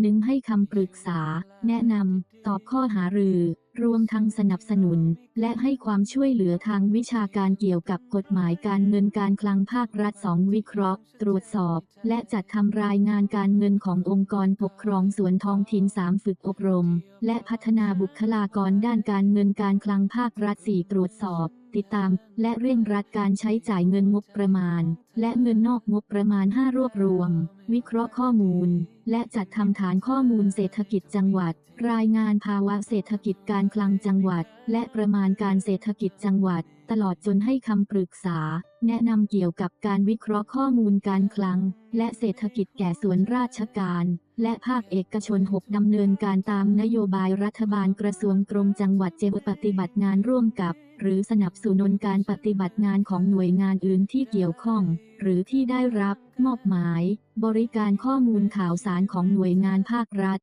หนึ่งให้คำปรึกษา แนะนำ ตอบข้อหารือ รวมทั้งสนับสนุน และให้ความช่วยเหลือทางวิชาการเกี่ยวกับกฎหมายการเงินการคลังภาครัฐ 2 วิเคราะห์ ตรวจสอบ และจัดทำรายงานการเงินขององค์กรปกครองส่วนท้องถิ่น 3 ฝึกอบรม และพัฒนาบุคลากรด้านการเงินการคลังภาครัฐ 4 ตรวจสอบติดตามและเร่งรัดการใช้จ่ายเงินงบประมาณ และเงินนอกงบประมาณ 5 รวบรวม วิเคราะห์ข้อมูล และจัดทำฐานข้อมูลเศรษฐกิจจังหวัด รายงานภาวะเศรษฐกิจการคลังจังหวัด และประมาณการเศรษฐกิจจังหวัด ตลอดจนให้คำปรึกษา แนะนำเกี่ยวกับการวิเคราะห์ข้อมูลการคลัง และเศรษฐกิจแก่ส่วนราชการ และภาคเอกชน 6 ดำเนินการตามนโยบายรัฐบาลกระทรวงกรมจังหวัดเจบปฏิบัติงานร่วมกับ หรือสนับสนุนการปฏิบัติงานของหน่วยงานอื่นที่เกี่ยวข้อง หรือที่ได้รับ มอบหมาย บริการข้อมูลข่าวสารของหน่วยงานภาครัฐ